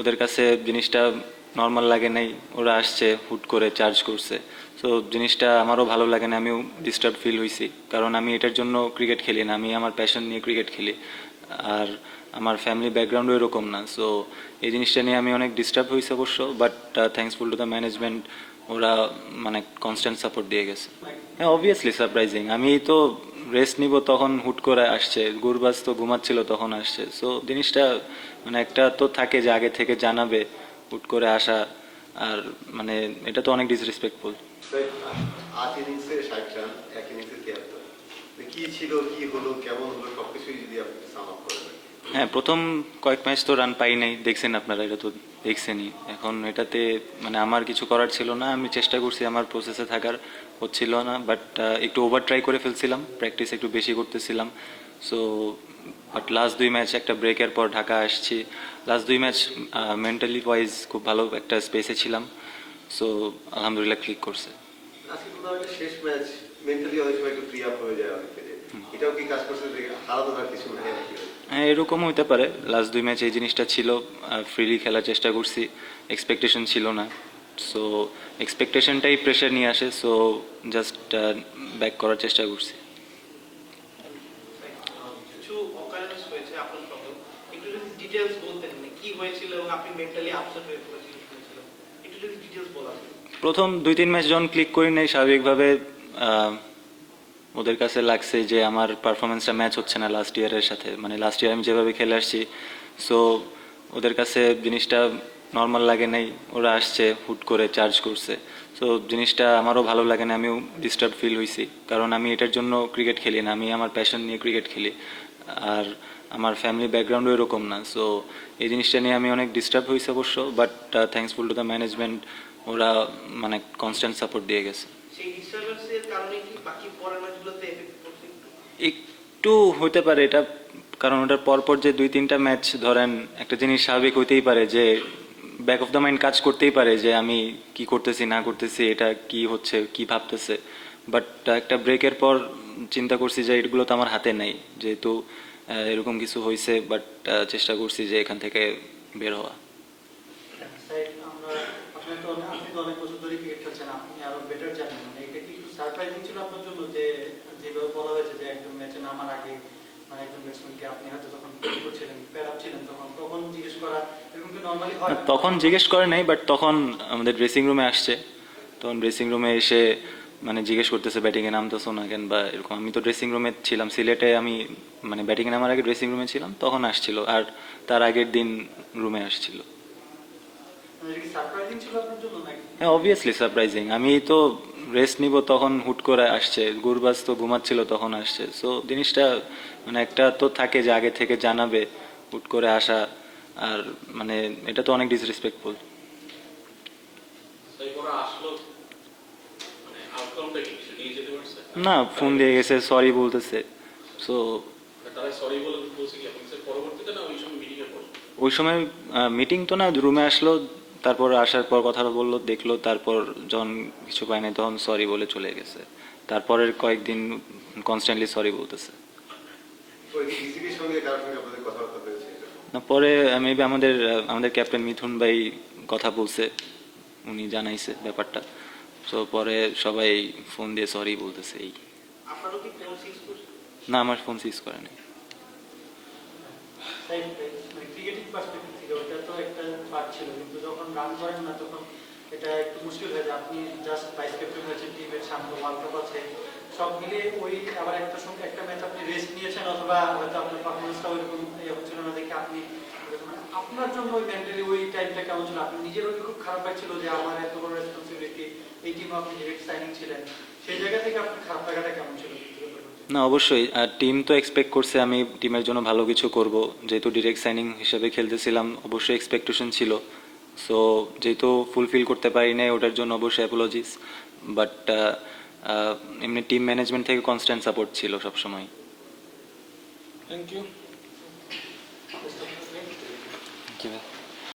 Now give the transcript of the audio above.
ওদের কাছে জিনিসটা নর্মাল লাগে নাই, ওরা আসছে, হুট করে চার্জ করছে। তো জিনিসটা আমারও ভালো লাগে না, আমিও ডিস্টার্ব ফিল হয়েছি কারণ আমি এটার জন্য ক্রিকেট খেলি না, আমি আমার প্যাশন নিয়ে ক্রিকেট খেলি। আর আমার ফ্যামিলি ব্যাকগ্রাউন্ডও এরকম না। সো এই জিনিসটা নিয়ে আমি অনেক ডিস্টার্ব হয়েছি অবশ্য but thanksful to the management ওরা মানে কনস্ট্যান্ট সাপোর্ট দিয়ে গেছে। হ্যাঁ অবভিয়াসলি সারপ্রাইজিং আমি তো রেস্ট নিব তখন হুট করে আসছে, গুরবাজ তো ঘুমাচ্ছিল তখন আসছে। সো জিনিসটা মানে একটা তো থাকে যে আগে থেকে জানাবে, হুট করে আসা, আর মানে এটা তো অনেক ডিসরেসপেক্টফুল কি ছিল, কি হলো, কেমন হলো, সবকিছুই যদি আপনি। হ্যাঁ প্রথম কয়েক ম্যাচ তো রান পাই নাই দেখছেন আপনারা এটা তো দেখছেনই। এখন এটাতে মানে আমার কিছু করার ছিল না আমি চেষ্টা করছি আমার প্রসেসে থাকার হচ্ছিল না বাট একটু ওভার ট্রাই করে ফেলছিলাম প্র্যাকটিস একটু বেশি করতেছিলাম। সো বাট লাস্ট দুই ম্যাচ একটা ব্রেকের পর ঢাকা আসছি। লাস্ট দুই ম্যাচ মেন্টালি ওয়াইজ খুব ভালো একটা স্পেসে ছিলাম। সো আলহামদুলিল্লাহ ক্লিক করছে। শেষ ম্যাচ মেন্টালি অনেক সময় একটু ফ্রি আপ হয়ে যায় অনেকে এটাও কি কাজ করছে কিছু নাই হ্যাঁ এরকম হইতে পারে। লাস্ট দুই ম্যাচ এই জিনিসটা ছিল ফ্রিলি খেলার চেষ্টা করছি এক্সপেকটেশন ছিল না। সো এক্সপেকটেশনটাই প্রেশার নিয়ে আসে সো জাস্ট ব্যাক করার চেষ্টা করছি। মানে। প্রথম দুই তিন ম্যাচ যখন ক্লিক করি নাই স্বাভাবিকভাবে ওদের কাছে লাগছে যে আমার পারফরমেন্সটা ম্যাচ হচ্ছে না লাস্ট ইয়ারের সাথে। মানে লাস্ট ইয়ার আমি যেভাবে খেলে আসছি সো ওদের কাছে জিনিসটা নর্মাল লাগে নাই। ওরা আসছে, হুট করে চার্জ করছে। সো জিনিসটা আমারও ভালো লাগে না, আমিও ডিস্টার্ব ফিল হয়েছি কারণ আমি এটার জন্য ক্রিকেট খেলি না, আমি আমার প্যাশন নিয়ে ক্রিকেট খেলি। আর আমার ফ্যামিলি ব্যাকগ্রাউন্ডও এরকম না সো এই জিনিসটা নিয়ে আমি অনেক ডিস্টার্ব হয়েছি অবশ্য but thanksful to the management ওরা মানে কনস্ট্যান্ট সাপোর্ট দিয়ে গেছে। সেই ডিস্টারবেন্সের কারণে কি বাকি পরের ম্যাচগুলোতে এফেক্ট পড়ছে একটু? হতে পারে এটা কারণ ওটার পরপর যে দুই তিনটা ম্যাচ ধরেন একটা জিনিস স্বাভাবিক হতেই পারে যে ব্যাক অফ দ্য মাইন্ড কাজ করতেই পারে যে আমি কি করতেছি না করতেছি এটা কি হচ্ছে কি ভাবতেছে বাট একটা ব্রেকের পর চিন্তা করছি যে এগুলো তো আমার হাতে নেই যেহেতু এরকম কিছু হয়েছে বাট চেষ্টা করছি যে এখান থেকে বের হওয়া আমরা আপনি আরও বেটার জানেন। মানে এটা কি সারপ্রাইজিং ছিল আপনার জন্য যে, যেভাবে বলা হয়েছে যে একদম ম্যাচে নামার আগে মানে ব্যাটসম্যানকে আপনি হয়তো তখন করছিলেন প্যার আপ ছিলেন তখন তখন জিজ্ঞেস করা এরকম হয়? তখন জিজ্ঞেস করে নাই বাট তখন আমাদের ড্রেসিং রুমে আসছে। তখন ড্রেসিং রুমে এসে মানে জিজ্ঞেস করতেছে ব্যাটিংয়ে নামতেছো না কেন? বা এরকম। আমি তো ড্রেসিং রুমে ছিলাম, সিলেটে আমি মানে ব্যাটিংয়ে নামার আগে ড্রেসিং রুমে ছিলাম, তখন আসছিল। আর তার আগের দিন রুমে আসছিল মানে এটা কি সারপ্রাইজিং ছিল আপনার জন্য নাকি হ্যাঁ অবভিয়াসলি সারপ্রাইজিং আমি তো রেস্ট নিব তখন হুট করে আসছে। গুরবাজ তো ঘুমাচ্ছিল তখন আসছে। সো জিনিসটা মানে একটা তো থাকে যে আগে থেকে জানাবে হুট করে আসা। আর মানে এটা তো অনেক ডিসরেসপেক্টফুল মানে না ফোন দিয়ে গেছে সরি বলতেছে। সো তারা সরি বলে বলছে কি? আপনি স্যার পরবর্তীতে না ওই সময় মিটিং এর পর ওই সময় মিটিং তো না রুমে আসলো তারপর আসার পর কথা বলল, দেখল, তারপর যখন কিছু পায় নাই, তখন সরি বলে চলে গেছে। তারপরের কয়েকদিন কনস্ট্যান্টলি সরি বলতেছে? না, পরে মেবি আমাদের আমাদের ক্যাপ্টেন মিথুন ভাই কথা বলছে, উনি জানাইছে ব্যাপারটা। তো পরে সবাই ফোন দিয়ে সরি বলতেছে এই। না, আমার ফোন সিজ করে নাই। থেকে ওটা তো একটা পার্ট ছিল, কিন্তু যখন রান করেন না, তখন এটা একটু মুশকিল হয়ে যায়। আপনি জাস্ট ভাইস ক্যাপ্টেন হয়েছেন টিমের সামনে ওয়ার্ল্ড কাপ আছে সব মিলিয়ে ওই আবার একটা সঙ্গে একটা ম্যাচ আপনি রেস্ট নিয়েছেন, অথবা হয়তো আপনার পারফরমেন্সটা ওইরকম হচ্ছিল না দেখে আপনি মানে আপনার জন্য ওই মেন্টালি ওই টাইমটা কেমন ছিল? আপনি নিজেরও কি খুব খারাপ লাগছিল যে আমার এত বড় রেসপন্সিবিলিটি এই টিমে আপনি ডিরেক্ট সাইনিং ছিলেন। সেই জায়গা থেকে আপনার খারাপ লাগাটা কেমন ছিল? না অবশ্যই। আর টিম তো এক্সপেক্ট করছে আমি টিমের জন্য ভালো কিছু করব। যেহেতু ডিরেক্ট সাইনিং হিসেবে খেলতেছিলাম অবশ্যই এক্সপেকটেশন ছিল। সো যেহেতু ফুলফিল করতে পারি নাই ওটার জন্য অবশ্যই অ্যাপোলজিস বাট এমনি টিম ম্যানেজমেন্ট থেকে কনস্ট্যান্ট সাপোর্ট ছিল সবসময়। Thank you.